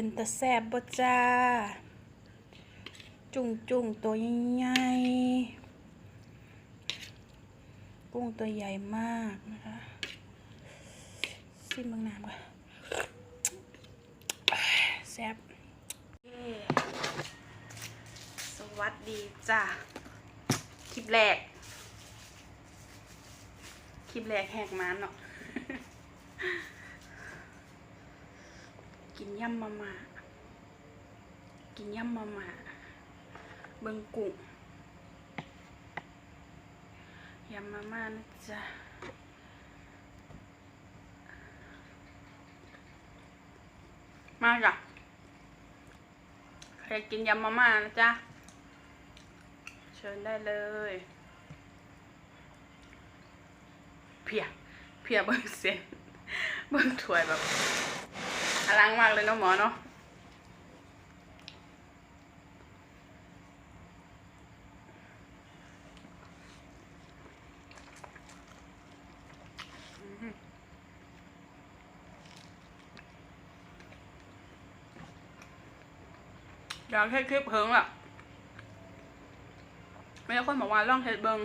เป็นตะแซบบ่จ้า จุ่งจุ่งตัวใหญ่กุ้งตัวใหญ่มากนะคะซิมบางน้ำก่อนแซบสวัสดีจ้าคลิปแรก คลิปแรกแหกมันเนาะ กินยำมาม่ากินยำมาม่าเบิงกุ้งยำมาม่านะจ๊ะมาจ้ะใครกินยำมาม่านะจ๊ะ เชิญได้เลย เพีย เพียเบิ่งเส้นเบิ่งถวยแบบ อลังมากเลยเนาะหมอเนาะอยากให้คลิปเพิงล่ะไม่ได้คนบอกว่าล่องเฮ็ดเบิง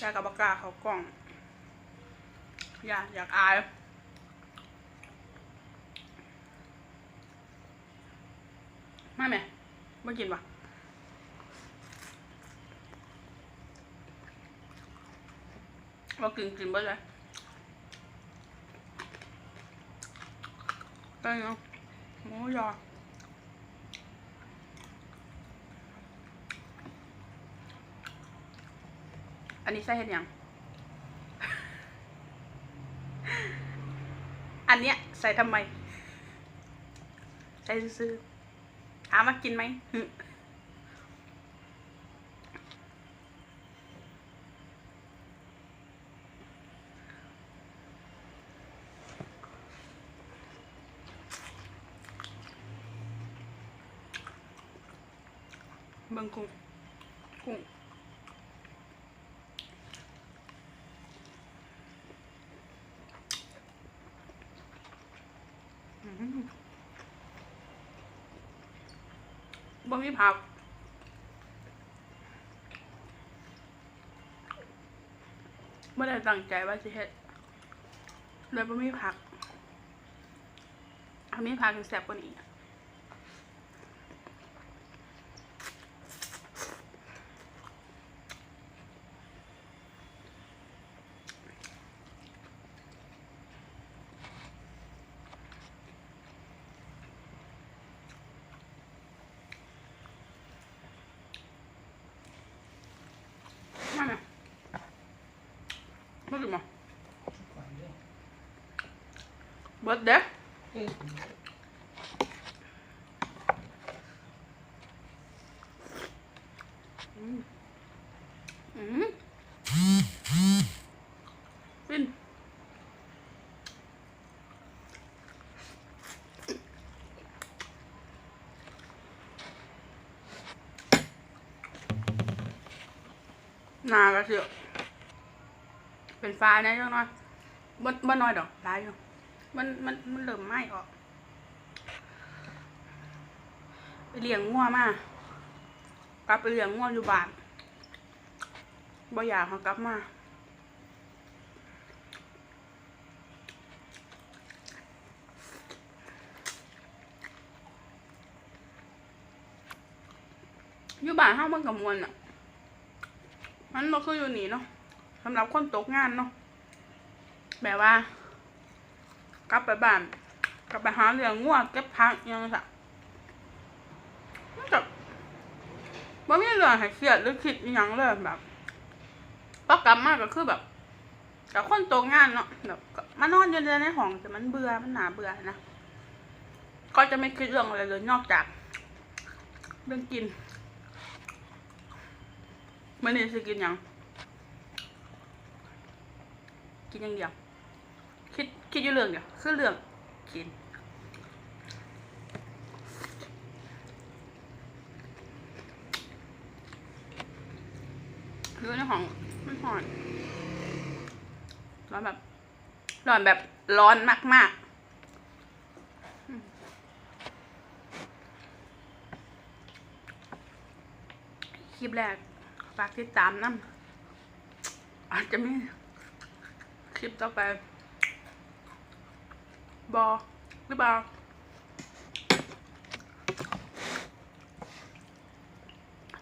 อยากกับปากกาเขากล่อง อยากอยากอาย มาไหมไม่กินวะว่ากินกินไปเลยไปเนาะหมูยออันนี้ใส่เห็ดยัง อันเนี้ยใส่ทำไม ใส่ซื้อ อามากินไหมบังกุ้งกุ้ง บ่มีผักไม่ได้ตั้งใจว่าจะเฮ็ดเลยบ่มีผักถ้ามีผักจะแซ่บกว่านี้ มากินมาเบิดเด้ออืมอืมฟินนากระ เป็นฟ้าน่จังน้อยบ่บ่น้อยดอกหลายอยู่มันมันมันเริ่มไหม้ออกไปเลี้ยงงัวมากลับไปเลี้ยงงัวอยู่บ้านบ่อยากเขากลับมาอยู่บ้านเฮามันก็ม่วนอะ มันบ่คืออยู่นี่เนาะ สำหรับคนตกงานเนาะแบบว่า กลับไปบ้านกลับไปหาเลี้ยงงัวงเก็บผักยังไงสักมันกับบ่มีเรื่องให้เครียดหรือคิดยังเลยแบบพอกลับมาก็คือแบบกับคนตกงานเนาะแบบมานอนอยู่ในห้องแต่มันเบื่อมันหนาเบื่อนะก็จะไม่คิดเรื่องอะไรเลยนอกจาก เรื่องกินมื่อนี้จะกินยัง กินอย่างเดียว คิดคิดอยู่เรื่องเดียวคือเรื่องกินคือในของมันห่อนร้อนแบบร้อนแบบร้อนมากมากคลิปแรกฝากติดตามนะอาจจะไม่ คลิปต่อไป บอหรือเปล่า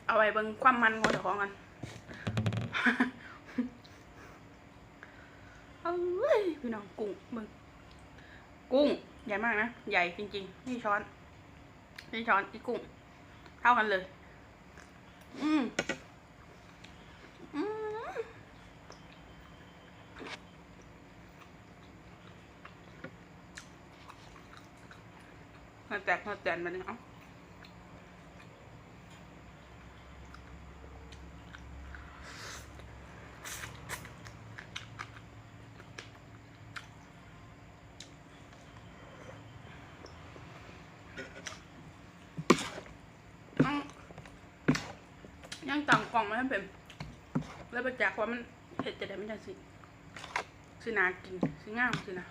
เอาไว้เบิ่งความมันของเจ้าของกันเอ้ยพี่น้องกุ้งมึงกุ้งใหญ่มากนะ ใหญ่จริงๆ นี่ช้อน นี่ช้อนอีกกุ้ง เท่ากันเลย อืมอืม มาแตกมาแตนมาเนี่ยเอาเอายังต่างกล่องไม่ให้เป็น แล้วไปจากว่ามันเห็ดจะได้ไม่ได้สิสินากินสิง่ามสินะ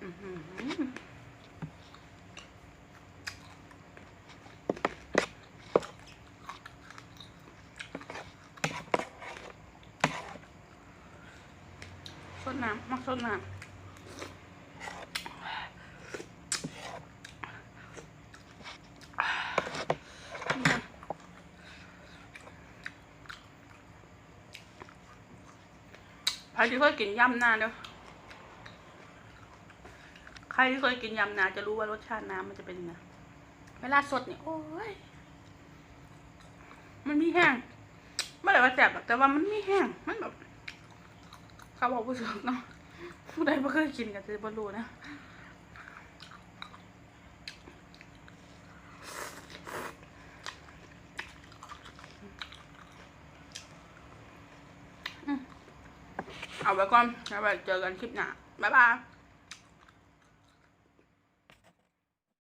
อื้อหือ สดน้ำมักสดน้ำใครที่เคยกินยำนาเด้อ รที่เคยกินยำนาจะรู้ว่ารสชาติน้ำมันจะเป็นยังไงเวลาสดเนี่ยโอ้ย มันไมีแห้งไม่ได้ว่าแสบหรอกแต่ว่ามันไมีแห้ง มันแบบเขาบอกผู้ชมเนาะผู้ใดไม่เคยกินก็จะบ่รู้นะเอาไว้ก่อนแล้วไปเจอกันคลิปหน้าบ๊ายบาย